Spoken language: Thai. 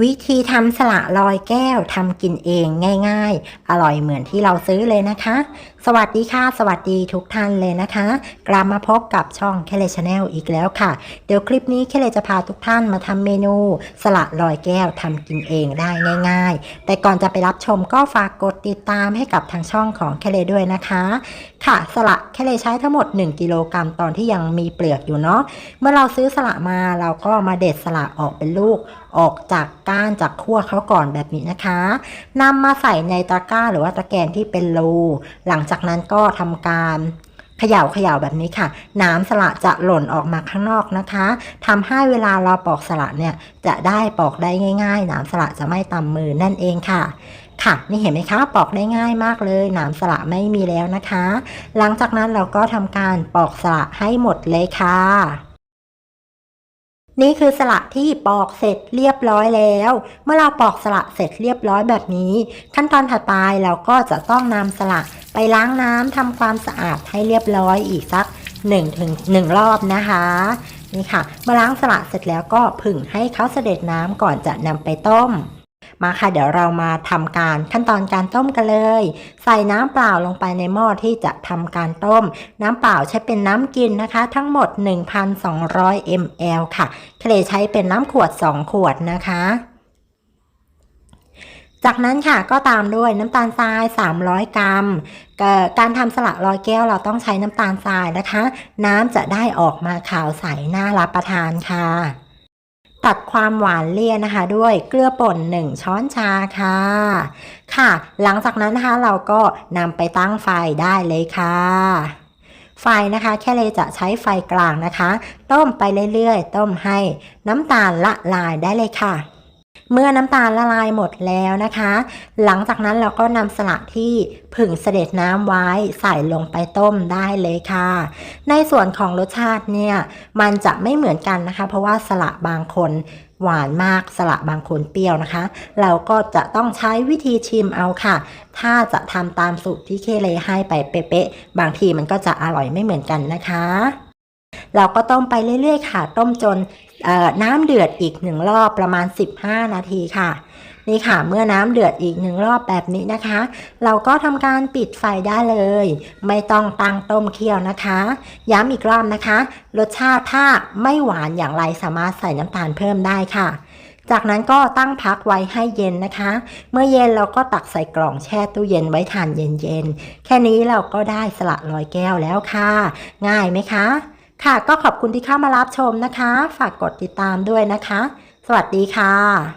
วิธีทำสละลอยแก้วทำกินเองง่าย ๆ อร่อยเหมือนที่เราซื้อเลยนะคะ สวัสดีค่ะ สวัสดีทุกท่านเลยนะคะ กลับมาพบกับช่องเคเลชาแนลอีกแล้วค่ะ เดี๋ยวคลิปนี้เคเลจะพาทุกท่านมาทำเมนู สละลอยแก้วทำกินเองได้ง่าย ๆ แต่ก่อนจะไปรับชมก็ฝากกดติดตามให้กับทางช่องของเคเลด้วยนะคะ ค่ะ สละเคเลใช้ทั้งหมด 1 กิโลกรัมตอนที่ยังมีเปลือกอยู่เนาะ เมื่อเราซื้อสละมาเราก็มาเด็ดสละออกเป็นลูกออกจากก้านจากขั้วเขาก่อนแบบนี้นะคะนำมาใส่ในตะกร้าหรือว่าตะแกรงที่เป็นรูหลังจากจากนั้นก็ทำการเขย่าเขย่าแบบนี้ค่ะ น้ำสละจะหล่นออกมาข้างนอกนะคะทำให้เวลาเราปอกสละเนี่ยจะได้ปอกได้ง่าย ๆ น้ำสละจะไม่ตำมือนั่นเองค่ะ ค่ะ นี่เห็นไหมคะปอกได้ง่ายมากเลยนามสละไม่มีแล้วนะคะ หลังจากนั้นเราก็ทำการปอกสละให้หมดเลยค่ะนี่คือสละที่ปอกเสร็จเรียบร้อยแล้ว เมื่อเราปอกสละเสร็จเรียบร้อยแบบนี้ ขั้นตอนถัดไปเราก็จะต้องนำสละ ไปล้างน้ำทำความสะอาดให้เรียบร้อยอีกสัก1ถึง1รอบนะคะนี่ค่ะเมื่อล้างสละเสร็จแล้วก็ผึ่งให้เขาเสด็จน้ำก่อนจะนำไปต้ม มาค่ะเดี๋ยวเรามาทำการขั้นตอนการต้มกันเลย ใส่น้ำเปล่าลงไปในหม้อที่จะทำการต้ม น้ำเปล่าใช้เป็นน้ำกินนะคะ ทั้งหมด 1,200 ml ค่ะ เคลใช้เป็นน้ำขวด 2 ขวดนะคะ จากนั้นค่ะก็ตามด้วยน้ำตาลทราย 300 กรัมเอ่อการทำสละลอยแก้วเราต้องใช้น้ำตาลทรายนะคะ น้ำจะได้ออกมาขาวใสน่ารับประทานค่ะ ตัดความหวานเลี่ยนนะคะ ด้วยเกลือป่น 1 ช้อนชาค่ะ ค่ะ หลังจากนั้นนะคะเราก็นำไปตั้งไฟได้เลยค่ะไฟนะคะแค่เลยจะใช้ไฟกลางนะคะ ต้มไปเรื่อยๆ ต้มให้น้ำตาลละลายได้เลยค่ะ เมื่อน้ำตาลละลายหมดแล้วนะคะ หลังจากนั้นเราก็นำสละที่ผึ่งเสด็จน้ำไว้ใส่ลงไปต้มได้เลยค่ะ ในส่วนของรสชาติเนี่ยมันจะไม่เหมือนกันนะคะ เพราะว่าสละบางคนหวานมากสละบางคนเปรี้ยวนะคะ เราก็จะต้องใช้วิธีชิมเอาค่ะ ถ้าจะทำตามสูตรที่เคเลให้ไปเป๊ะๆบางทีมันก็จะอร่อยไม่เหมือนกันนะคะ เราก็ต้มไปเรื่อยๆค่ะ ต้มจนน้ำเดือดอีกหนึ่งรอบประมาณ 15 นาทีค่ะนี่ค่ะเมื่อน้ำเดือดอีกหนึ่งรอบแบบนี้นะคะ เราก็ทำการปิดไฟได้เลย ไม่ต้องตั้งต้มเคี่ยวนะคะ ย้ำอีกรอบนะคะ รสชาติถ้าไม่หวานอย่างไรสามารถใส่น้ำตาลเพิ่มได้ค่ะ จากนั้นก็ตั้งพักไว้ให้เย็นนะคะ เมื่อเย็นเราก็ตักใส่กล่องแช่ตู้เย็นไว้ทานเย็นๆแค่นี้เราก็ได้สละลอยแก้วแล้วค่ะ ง่ายไหมคะ ค่ะก็ขอบคุณที่เข้ามารับชมนะคะ ฝากกดติดตามด้วยนะคะ สวัสดีค่ะ